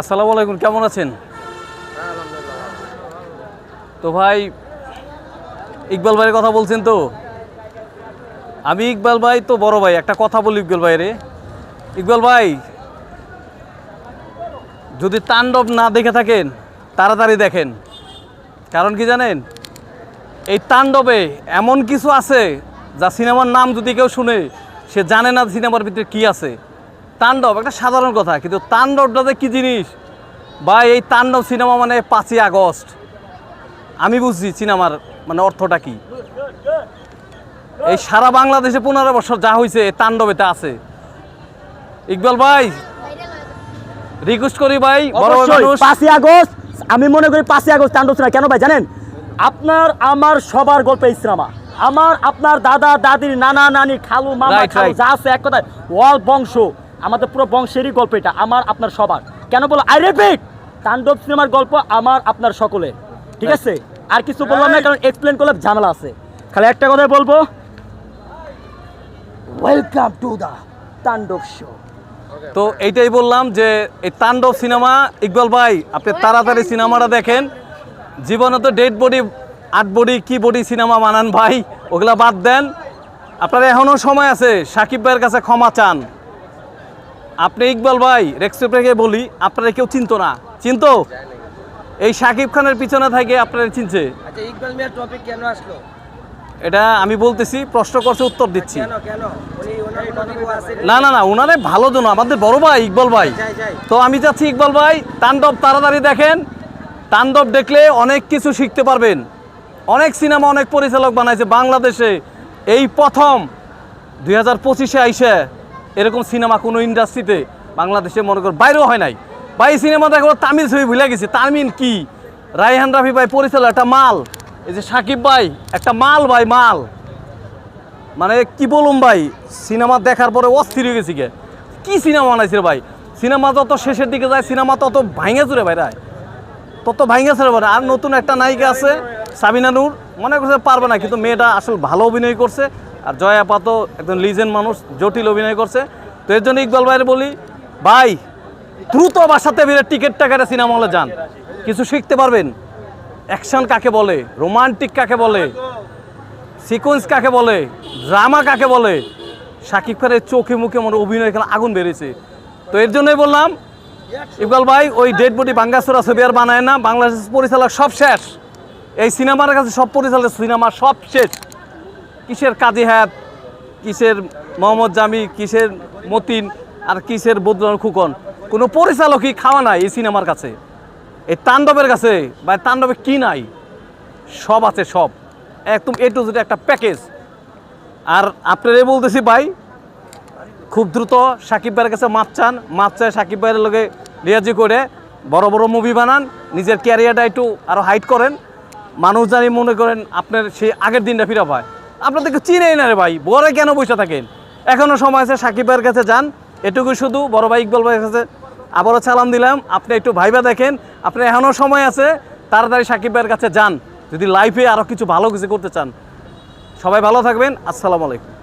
আসসালামু আলাইকুম, কেমন আছেন? তো ভাই, ইকবাল ভাইয়ের কথা বলছেন তো? আমি ইকবাল ভাই তো বড় ভাই, একটা কথা বলি ইকবাল ভাই রে ইকবাল ভাই, যদি তাণ্ডব না দেখে থাকেন, তাড়াতাড়ি দেখেন। কারণ কি জানেন? এই তাণ্ডবে এমন কিছু আছে যা সিনেমার নাম যদি কেউ শুনে, সে জানে না সিনেমার ভিতরে কি আছে। তাণ্ডব একটা সাধারণ কথা কিন্তু তাণ্ডবটা যে কী জিনিস? বা এই তাণ্ডব সিনেমা মানে পাঁচই আগস্ট। আমি বুঝছি সিনেমার মানে অর্থটা কি। এই সারা বাংলাদেশে পনেরো বছর যা হয়েছে এই তাণ্ডবেতে আছে। ইকবাল ভাই রিকোয়েস্ট করি ভাই পাঁচই আগস্ট আমি মনে করি পাঁচই আগস্ট তাণ্ডব সিনেমা কেন ভাই জানেন? আপনার আমার সবার গল্প এই সিনেমা। আমার আপনার দাদা দাদির নানা নানি খালু মামা খালু যা আছে এক কথায় ওয়াল বংশ। আমাদের পুরো বংশেরই গল্প এটা আমার আপনার সবার। কেন বলো? I repeat! তাণ্ডব সিনেমার গল্প আমার আপনার সকলে ঠিক আছে? আর কিছু বললাম না কারণ এক্সপ্লেন করলে ঝামেলা আছে। খালি একটা কথাই বলব। ওয়েলকাম টু দা তাণ্ডব শো তো এইটাই বললাম যে এই তাণ্ডব সিনেমা ইকবাল ভাই আপনি তাড়াতাড়ি সিনেমাটা দেখেন। জীবনে তো ডেড বডি আট বডি কি বডি সিনেমা বানান ভাই ওগুলা বাদ দেন। আপনার এখনও সময় আছে সাকিব ভাইয়ের কাছে ক্ষমা চান। আপনি ইকবাল ভাই রেক্সপেক্টে বলি আপনারা কেউ চিনতো না। চিনতো? এই সাকিব খানের পিছনে থাকে আপনারা চিনছে। আচ্ছা ইকবাল মিয়ার টপিক কেন আসলো? এটা আমি বলতেছি প্রশ্ন করছে উত্তর দিচ্ছি। না না না ওনারে ভালো জন আমাদের বড় ভাই ইকবাল ভাই। তো আমি চাচ্ছি ইকবাল ভাই তাণ্ডব তাড়াতাড়ি দেখেন। তাণ্ডব দেখলে অনেক কিছু শিখতে পারবেন। অনেক সিনেমা অনেক পরিচালক বানাইছে বাংলাদেশে। এই প্রথম দুই হাজার পঁচিশে আইসে। এরকম সিনেমা কোনো ইন্ডাস্ট্রিতে বাংলাদেশে মনে কর বাইরেও হয় নাই। ভাই, এই সিনেমা দেখো, তামিল ছবি ভুলে গেছি। তামিল কি? রায়হান রাফি ভাই, পরিচালক, একটা মাল। এই যে সাকিব ভাই, একটা মাল ভাই, মাল। মানে কি বলুম ভাই, সিনেমা দেখার পরে অস্থির হয়ে গেছি গে। কি সিনেমা বানাইছে ভাই? সিনেমা যত শেষের দিকে যায়, সিনেমা তত ভাঙে চুরে ভাই, রায়। তত ভাঙে চুরে ভাই আর নতুন একটা নায়িকা আছে, সাবিনা নূর। মনে করছে পারবে না, কিন্তু মেয়েটা আসলে ভালো অভিনয় করছে। আর জয়া পাতো একজন লিজেন্ড মানুষ, জটিল অভিনয় করছে। তো এর জন্য ইকবাল ভাইয়ের বলি, ভাই, দ্রুত বাসাতে বেরে টিকিটটা কেটে সিনেমা হলে যান। কিছু শিখতে পারবেন? অ্যাকশন কাকে বলে? রোমান্টিক কাকে বলে? সিকোয়েন্স কাকে বলে? ড্রামা কাকে বলে? শাকিব খানের চোখে মুখে মনে অভিনয় এখানে আগুন বেড়েছে। তো এর জন্যই বললাম, ইকবাল ভাই, ওই ডেড বডি বাঙ্গাসুরা ছবি আর বানায় না। বাংলাদেশ পরিচালক সব শেষ। এই সিনেমার কাছে সব পরিচালক সিনেমা সব শেষ। কিসের কাজী হায়াত, কিসের মোহাম্মদ জামি, কিসের মতিন আর কিসের বদলার খুকন? কোনো পরিচালকই খাওয়া নাই এই সিনেমার কাছে। এই তাণ্ডবের কাছে, বা তাণ্ডবে কি নাই? সব আছে, সব। একদম এ টু জেড একটা প্যাকেজ আর আপনারাই বলতেছি ভাই, খুব দ্রুত সাকিব ভাইয়ের কাছে মাপ চান। মাপ চায় সাকিব ভাইয়ের লগে রিয়াজি করে, বড় বড় মুভি বানান, নিজের ক্যারিয়ারটা একটু আরও হাইট করেন। মানুষ জানি মনে করেন আপনার সেই আগের দিনটা ফিরা পায়। আপনাদেরকে চিনেই না রে ভাই বড় কেন বসে থাকেন? এখনও সময় আছে সাকিব ভাইয়ের কাছে যান এটুকু শুধু, বড় ভাই ইকবাল ভাইয়ের কাছে। আবারও সালাম দিলাম, আপনি একটু ভাইবা দেখেন, আপনি এখনও সময় আছে, তাড়াতাড়ি সাকিব ভাইয়ের কাছে যান, যদি লাইফে আরও কিছু ভালো কিছু করতে চান। সবাই ভালো থাকবেন, আসসালামু আলাইকুম।